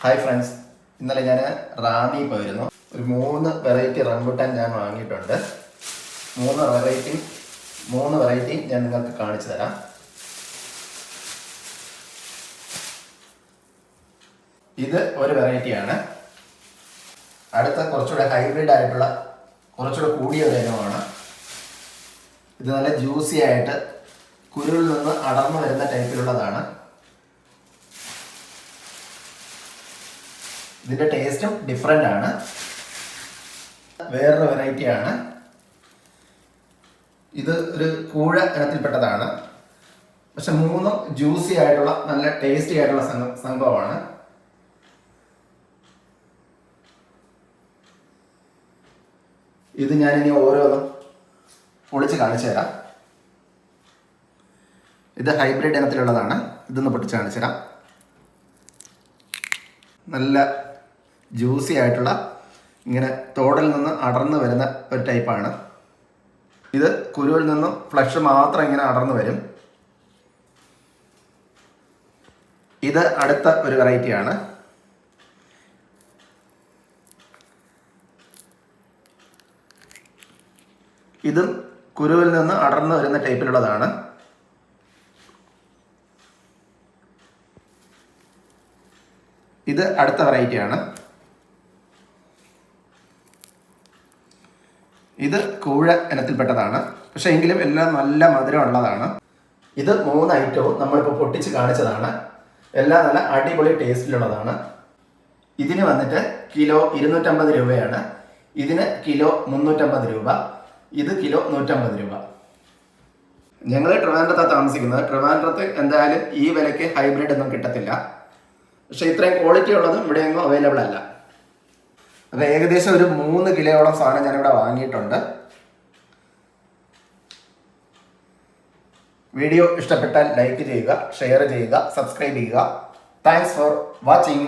Hi friends ഇന്നലെ ഞാൻ റാന്നി പോയിരുന്നു. ഒരു മൂന്ന് വെറൈറ്റി റംബുട്ടാൻ ഞാൻ വാങ്ങിയിട്ടുണ്ട്. മൂന്ന് വെറൈറ്റി മൂന്ന് വെറൈറ്റി ഞാൻ നിങ്ങൾക്ക് കാണിച്ചു തരാം. ഇത് ഒരു വെറൈറ്റിയാണ് അടുത്ത കുറച്ചുകൂടെ ഹൈബ്രിഡ് ആയിട്ടുള്ള കുറച്ചുകൂടെ കൂടിയ ഒരു ഇനമാണ്. ഇത് നല്ല ജ്യൂസി ആയിട്ട് കുരുവിൽ നിന്ന് അടർന്നു വരുന്ന ടൈപ്പിലുള്ളതാണ് ഇതിന്റെ ടേസ്റ്റും ഡിഫറെന്റ് ആണ്. വേറൊരു വെറൈറ്റിയാണ് ഇത് ഒരു കൂഴ ഇനത്തിൽപ്പെട്ടതാണ്. പക്ഷെ മൂന്നും ജ്യൂസി ആയിട്ടുള്ള നല്ല ടേസ്റ്റി ആയിട്ടുള്ള സംഭവമാണ്. ഇത് ഇനി ഓരോന്നും പൊളിച്ച് കാണിച്ചു തരാം. ഇത് ഹൈബ്രിഡ് ഇനത്തിലുള്ളതാണ്. ഇതൊന്ന് പൊട്ടിച്ച് കാണിച്ചു തരാം. നല്ല ജ്യൂസി ആയിട്ടുള്ള ഇങ്ങനെ തോടിൽ നിന്ന് അടർന്നു വരുന്ന ഒരു ടൈപ്പാണ് ഇത് കുരുവിൽ നിന്നും ഫ്ലഷ് മാത്രം ഇങ്ങനെ അടർന്നു വരും. ഇത് അടുത്ത ഒരു വെറൈറ്റിയാണ് ഇതും കുരുവിൽ നിന്ന് അടർന്നു വരുന്ന ടൈപ്പിലുള്ളതാണ് ഇത് അടുത്ത വെറൈറ്റിയാണ് ഇത് കൂഴ ഇനത്തിൽപ്പെട്ടതാണ്. പക്ഷേ എങ്കിലും എല്ലാം നല്ല മധുരമുള്ളതാണ് ഇത് മൂന്ന് ഐറ്റവും നമ്മളിപ്പോൾ പൊട്ടിച്ച് കാണിച്ചതാണ്. എല്ലാം നല്ല അടിപൊളി ടേസ്റ്റിലുള്ളതാണ്. ഇതിന് വന്നിട്ട് കിലോ ഇരുന്നൂറ്റമ്പത് രൂപയാണ്. ഇതിന് കിലോ മുന്നൂറ്റമ്പത് രൂപ. ഇത് കിലോ നൂറ്റമ്പത് രൂപ. ഞങ്ങൾ ട്രിവാൻഡ്രത്താണ് താമസിക്കുന്നത്. ട്രിവാൻഡ്രത്ത് എന്തായാലും ഈ വിലയ്ക്ക് ഹൈബ്രിഡ് ഒന്നും കിട്ടത്തില്ല. പക്ഷേ ഇത്രയും ക്വാളിറ്റി ഉള്ളതും ഇവിടെയെങ്ങും അവൈലബിൾ അല്ല. അത് ഏകദേശം ഒരു മൂന്ന് കിലോയോളം സാധനം ഞാനിവിടെ വാങ്ങിയിട്ടുണ്ട്. വീഡിയോ ഇഷ്ടപ്പെട്ടാൽ ലൈക്ക് ചെയ്യുക ഷെയർ ചെയ്യുക സബ്സ്ക്രൈബ് ചെയ്യുക. Thanks for watching